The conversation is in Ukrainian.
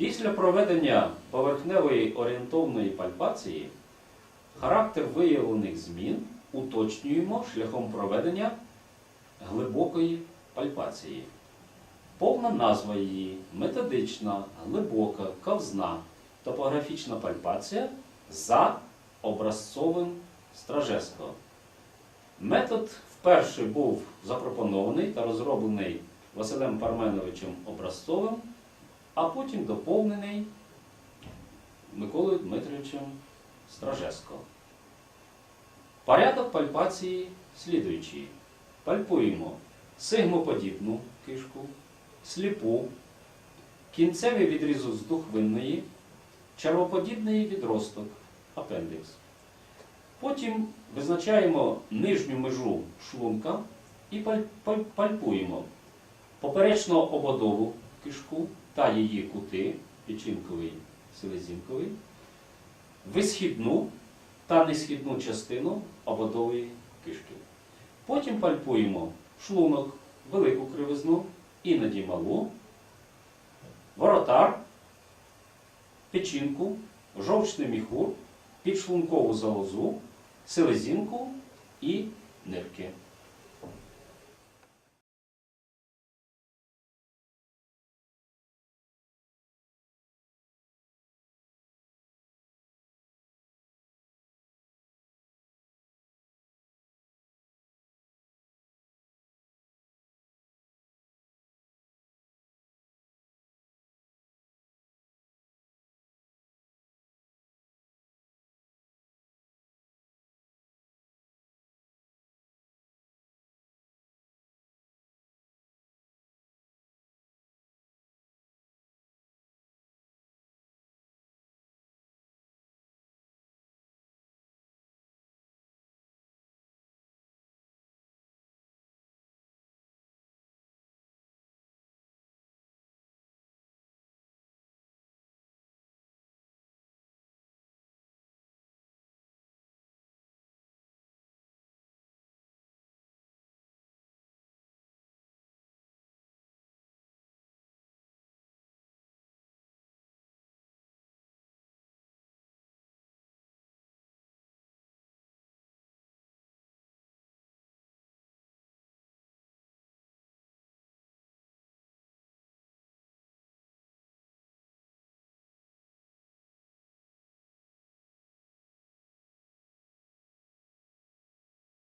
Після проведення поверхневої орієнтовної пальпації характер виявлених змін уточнюємо шляхом проведення глибокої пальпації. Повна назва її методична, глибока, ковзна топографічна пальпація за образцовим Стражевського. Метод вперше був запропонований та розроблений Василем Парменовичем Образцовим, а потім доповнений Миколою Дмитровичем Стражевського. Порядок пальпації слідуючий. Пальпуємо сигмоподібну кишку, сліпу, кінцевий відрізок з духвинної, червоподібний відросток, апендикс. Потім визначаємо нижню межу шлунка і паль- паль- пальпуємо поперечно ободову кишку та її кути, печінковий, селезінковий, висхідну та несхідну частину ободової кишки. Потім пальпуємо шлунок, велику кривизну, іноді малу, воротар, печінку, жовчний міхур, підшлункову залозу, селезінку і нирки.